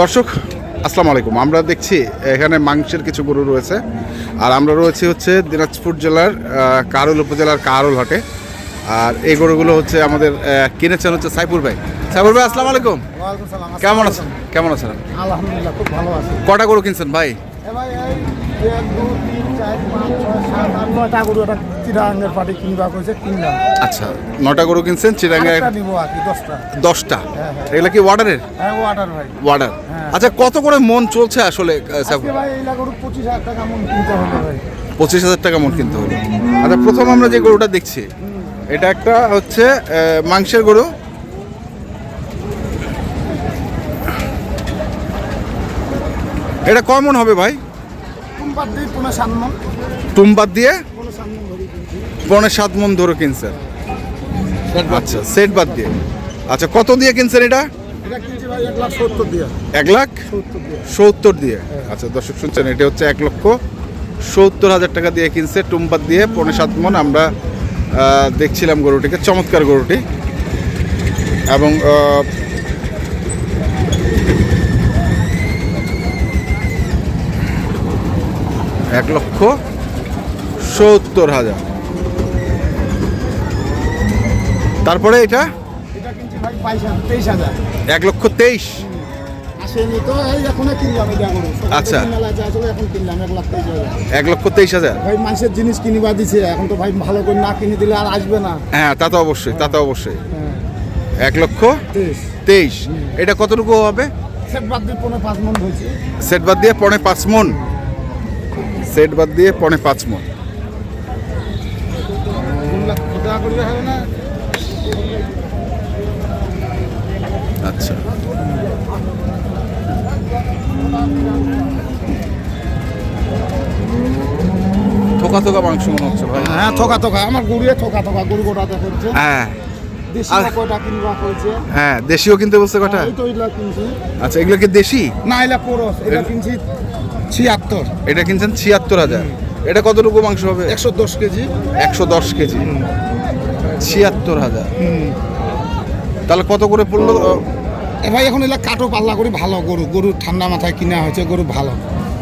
দর্শক আসসালামু আলাইকুম। আমরা দেখছি এখানে মাংসের কিছু গরু রয়েছে। আর আমরা রয়েছি হচ্ছে দিনাজপুর জেলার কারুল উপজেলার কারুল হাটে। আর এই গরুগুলো হচ্ছে আমাদের কিনেছেন হচ্ছে সাইপুর ভাই। সাইপুর ভাই আসসালামু আলাইকুম। কেমন আছেন? কেমন আছেন? আলহামদুলিল্লাহ খুব ভালো আছেন কটা গরু কিনছেন ভাই? ভাই নয়টা গরু একটা চিরাঙ্গের পাটি কিনবা কইছে কিনলাম। আচ্ছা নটা গরু কিনছেন নিবো আর কি দশটা। দশটা? হ্যাঁ, হ্যাঁ। কি ওয়ার্ডারের হ্যাঁ ওয়াটার ভাই। ওয়ার্ডার হ্যাঁ। আচ্ছা কত করে মন চলছে আসলে আহ, ভাই গরু পঁচিশ হাজার টাকা মন কিনতে হবে ভাই। পঁচিশ হাজার টাকা মন কিনতে হলো। আচ্ছা প্রথম আমরা যে গরুটা দেখছি এটা একটা হচ্ছে আহ, মাংসের গরু। এটা কমন হবে ভাই? মন। তুমবাদ দিয়ে পুনে সাত মন ধরে কিনছেন। আচ্ছা সেট বাদ দিয়ে। আচ্ছা কত দিয়ে কিনছেন এটা? এটা কিনছি ভাই এক লাখ সত্তর দিয়ে। আচ্ছা দর্শক শুনছেন এটা হচ্ছে এক লক্ষ সত্তর হাজার টাকা দিয়ে কিনছে টুম্পাত দিয়ে পৌনে সাত মন। আমরা দেখছিলাম গরুটিকে চমৎকার গরুটি। এবং এক লক্ষ সত্তর হাজার। তারপরে এটা? এটা কিনছি হাজার এক লক্ষ তেইশ। আচ্ছা। এক লক্ষ তেইশ হাজার। ভাই মানুষের জিনিস কিনিবা দিছে এখন তো ভাই ভালো করে না কিনে দিলে আর আসবে না। হ্যাঁ তা তো অবশ্যই তা তো অবশ্যই। হ্যাঁ। এক লক্ষ তেইশ। এটা কতটুকু হবে? সেট বাদ দিয়ে পনেরো পাঁচ মন হয়েছে। সেট বাদ দিয়ে পনে পাঁচ মন। সেট বাদ দিয়ে পনে পাঁচ মন। আচ্ছা। থোকা থোকা মাংস মনে হচ্ছে ভাই। হ্যাঁ থোকা থোকা। আমার গরুয়ে থোকা থোকা গরু গোটাতে করছে হ্যাঁ। হ্যাঁ দেশিও কিনতে বলছে কটা? এগুলা কিনছি। আচ্ছা এগুলো কি দেশি? না এলা কোরস এটা কিনছি ছিয়াত্তর। এটা কিনছেন ছিয়াত্তর হাজার। এটা কতটুকু মাংস হবে? একশো দশ কেজি। একশো দশ কেজি। ছিয়াত্তর হাজার। তাহলে কত করে পড়ল? ভাই এখন এলা কাটো পাল্লা করি ভালো গরু। গরু ঠান্ডা মাথায় কিনা হয়েছে গরু ভালো।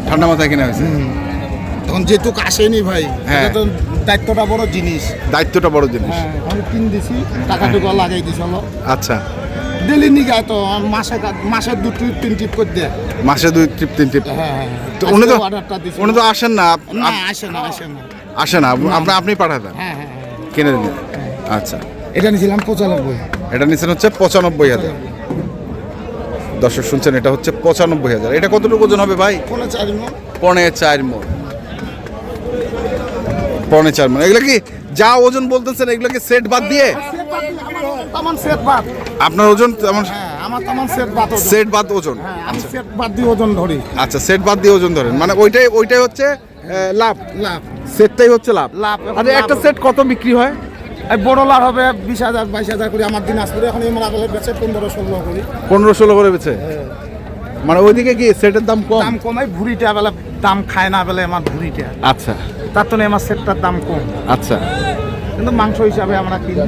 ঠান্ডা মাথায় কিনা হয়েছে? তখন যেটুক আসেনি ভাই হ্যাঁ। দায়িত্বটা বড় জিনিস। দায়িত্বটা বড় জিনিস। হ্যাঁ আমি কিন দিছি টাকাটুকু লাগাই দিছি আচ্ছা। ডেলি নিগায় তো মাসে মাসে দু ট্রিপ তিন ট্রিপ করে দেয়। মাসে দুই ট্রিপ তিন ট্রিপ হ্যাঁ হ্যাঁ তো উনি তো উনি তো আসেন না না আসে না আসে না। আসে না আপনি আপনি হ্যাঁ হ্যাঁ হ্যাঁ। কিনে দিন আচ্ছা। এটা নিয়েছিলাম পঁচানব্বই। এটা নিচ্ছেন হচ্ছে পঁচানব্বই হাজার। দর্শক শুনছেন এটা হচ্ছে পঁচানব্বই হাজার। এটা কতটুকু ওজন হবে ভাই? কোনো চারি মন পনে চার মন পনে চার মন এগুলো কি যা ওজন বলতেছেন এগুলো কি সেট বাদ দিয়ে? তামান সেট বাদ। আপনার ওজন তেমন হ্যাঁ আমার তামান সেট বাদ ওজন। সেট বাদ ওজন? হ্যাঁ আমি সেট বাদ দিয়ে ওজন ধরি। আচ্ছা সেট বাদ দিয়ে ওজন ধরেন। মানে ওইটাই ওইটাই হচ্ছে লাভ। লাভ। সেটটাই হচ্ছে লাভ। লাভ, আরে একটা সেট কত বিক্রি হয়? এই বড় লাভ হবে বিশ হাজার বাইশ হাজার করে আমার দিন আসবে এখন এই মারা গেলে বেচে পনেরো ষোলো করি। পনেরো ষোলো করে বেছে মানে ওইদিকে কি সেটের দাম কম? দাম কমাই ভুড়িটা বেলা দাম খায় না বেলে আমার ভুড়িটা। আচ্ছা। তার তো আমার সেটটার দাম কম। আচ্ছা। কিন্তু মাংস হিসাবে আমরা কিনি।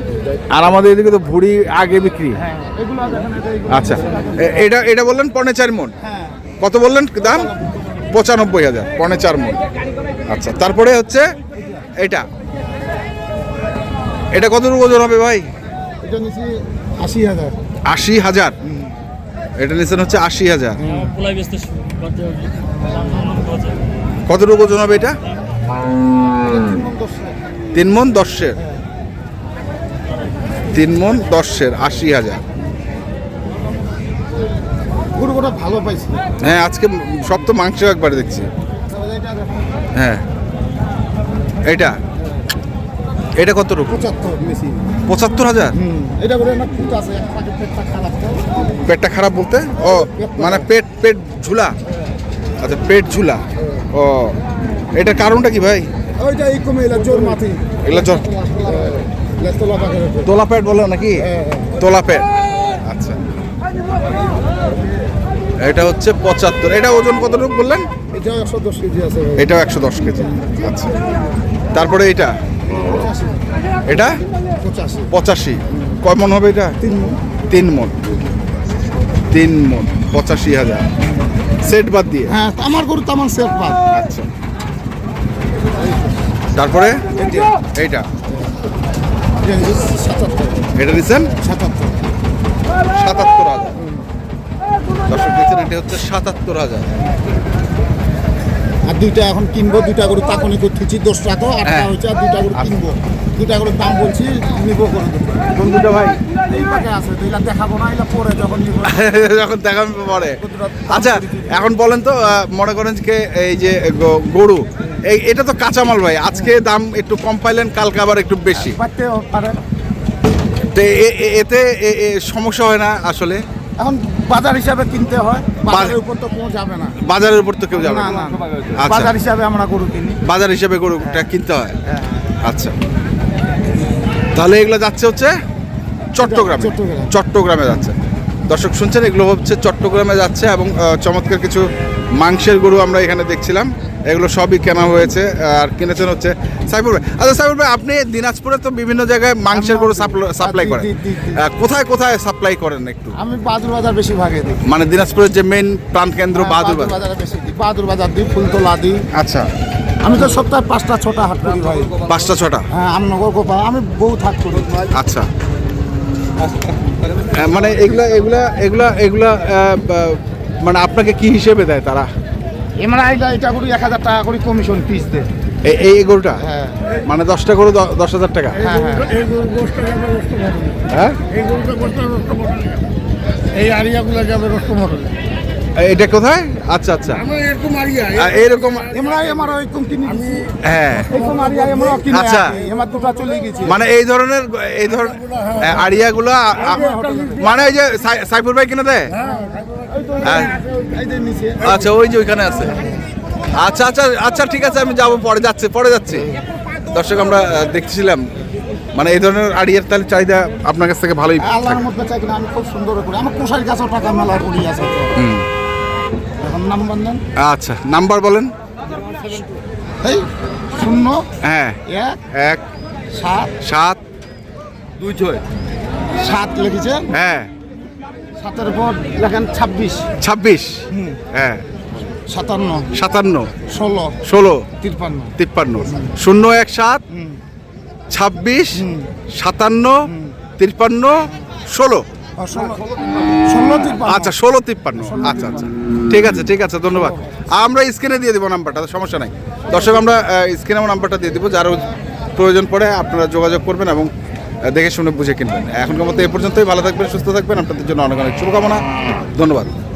আর আমাদের এদিকে তো ভুড়ি আগে বিক্রি। হ্যাঁ এগুলো দেখেন এটা এগুলো। আচ্ছা এ- এটা এটা বললেন পনে চার মন হ্যাঁ। কত বললেন দাম? পঁচানব্বই হাজার পনে চার মন আচ্ছা তারপরে হচ্ছে এটা। এটা কত ওজন হবে ভাই? আশি হাজার। আশি হাজার? এটা নিচ্ছেন হচ্ছে আশি হাজার। ব্যস্ত কতটুকু ওজন হবে এটা? তিন মন দশের। তিন মন দশের আশি হাজার। গরু ভালো পাইছি। হ্যাঁ আজকে সব তো মাংস একবারে দেখছি। হ্যাঁ। এটা এটা কত পঁচাত্তর পঁচাত্তর হাজার? পেটটা খারাপ বলতে? ও মানে পেট পেট ঝুলা? আচ্ছা পেট ঝুলা। ও এটার কারণটা কি ভাই? ওইটা এই কমে এলা জোর মাথি এগুলো জ- লেস্তলা পাখের উপর। তোলা পেট বলে নাকি? হ্যাঁ, হ্যাঁ। তোলা পেট। আচ্ছা। এটা হচ্ছে পঁচাত্তর। এটা ওজন কতটুকু বললেন? এটা একশো দশ কেজি আছে এটাও একশো দশ কেজি। আচ্ছা। তারপরে এটা? এটা? পঁচাশি। কয় মন হবে এটা? তিন। তিন মন। তিন মন। পঁচাশি হাজার। সেট বাদ দিয়ে? হ্যাঁ আমার গরু তেমন সেট বাদ। আচ্ছা। তারপরে? এইটা। সাতাত্তর এটা নিচ্ছেন সাতাত্তর সাতাত্তর হাজার। দর্শক দেখছেন এটা হচ্ছে সাতাত্তর হাজার। আর দুইটা এখন কিনবো দুইটা গরু তাকনি করতেছি দশ টাকা আটটা হ্যাঁ। হয়েছে আর দুইটা গরু কিনবো। দুইটা গরুর দাম বলছি নিবো করে দেবো। কোন দুটো ভাই। এই পাকে আছে দুইটা দেখাবো না এগুলা পরে যখন নিবো। যখন দেখা পরে। আচ্ছা এখন বলেন তো মনে করেন যে এই যে গ- গরু এই এটা তো কাঁচামাল ভাই। আজকে দাম একটু কম পাইলেন কালকে আবার একটু বেশি। তো এতে সমস্যা হয় না আসলে? এখন বাজার হিসাবে কিনতে হয়। বাজারের উপর তো কোনো যাবে না। বাজারের উপর তো কেউ যাবে না আচ্ছা। বাজার হিসাবে আমরা গরু কিনি। বাজার হিসেবে গরুটা কিনতে হয়? হ্যাঁ। আচ্ছা। তাহলে এগুলো যাচ্ছে হচ্ছে চট্টগ্রাম। চট্টগ্রামে। যাচ্ছে। দর্শক শুনছেন এগুলো হচ্ছে চট্টগ্রামে যাচ্ছে এবং চমৎকার কিছু মাংসের গরু আমরা এখানে দেখছিলাম। এগুলো সবই কেনা হয়েছে আর কিনেছেন হচ্ছে সাইফুর ভাই। আচ্ছা সাইফুর ভাই আপনি দিনাজপুরে তো বিভিন্ন জায়গায় মাংসের গরু সাপ্লাই করেন। কোথায় কোথায় সাপ্লাই করেন একটু? আমি বাহাদুর বাজার বেশি ভাগে দিই। মানে দিনাজপুরের যে মেইন প্রাণ কেন্দ্র বাহাদুর বাজার। বেশি দিই। বাহাদুর বাজার দিই ফুলতলা দিই। আচ্ছা। আমি তো সপ্তাহে পাঁচটা ছটা হাট করি ভাই। পাঁচটা ছটা? হ্যাঁ আমনগর গোপা আমি বহুত হাট করি। আচ্ছা। মানে এগুলা এগুলা এগুলা এগুলা মানে আপনাকে কি হিসেবে দেয় তারা? এটা এটা করি এক হাজার টাকা করে কমিশন পিস দেয়। এই- গরুটা? হ্যাঁ। মানে দশটা গরু দশ হাজার টাকা? হ্যাঁ হ্যাঁ। হ্যাঁ? এই আরিয়াগুলো যাবে মডেল এটা কোথায়? আচ্ছা আচ্ছা। এরকম হ্যাঁ। আচ্ছা। এমার দুটো চলে গেছে। মানে এই ধরনের এই ধরনের আড়িয়াগুলো মানে এই যে সাই- সাইফুর ভাই কিনে দেয়? হ্যাঁ আচ্ছা ওই যে ওইখানে আছে। আচ্ছা আচ্ছা আচ্ছা ঠিক আছে আমি যাব পরে যাচ্ছি পরে যাচ্ছি। দর্শক আমরা দেখছিলাম মানে এই ধরনের আড়িয়ার তাহলে চাহিদা আপনার কাছ থেকে ভালোই আল্লাহর মধ্যে চাই কিনা আমি খুব সুন্দর করি আমার কোষার গাছও টাকা মেলা করি আছে। হুম। এখন নাম্বার নেন আচ্ছা নাম্বার বলেন। এই শূন্য হ্যাঁ। এক এক সাত সাত। দুই ছয়। সাত লিখেছেন হ্যাঁ। সাতের পর লেখেন ছাব্বিশ। ছাব্বিশ। হ্যাঁ। সাতান্ন। সাতান্ন। ষোলো। ষোলো। তিরপান্ন তিপ্পান্ন। শূন্য এক সাত। ছাব্বিশ। সাতান্ন। তিপ্পান্ন। ষোলো। ও, ষোলো। আচ্ছা ষোলো তিপ্পান্ন। আচ্ছা আচ্ছা। ঠিক আছে ঠিক আছে ধন্যবাদ। আমরা স্ক্রিনে দিয়ে দেবো নাম্বারটা সমস্যা নাই। দর্শক আমরা স্ক্রিনে নাম্বারটা দিয়ে দেবো। যারও প্রয়োজন পড়ে আপনারা যোগাযোগ করবেন এবং দেখে শুনে বুঝে কিনবেন। এখনকার মতো এ পর্যন্তই। ভালো থাকবেন, সুস্থ থাকবেন। আপনাদের জন্য অনেক অনেক শুভকামনা। ধন্যবাদ।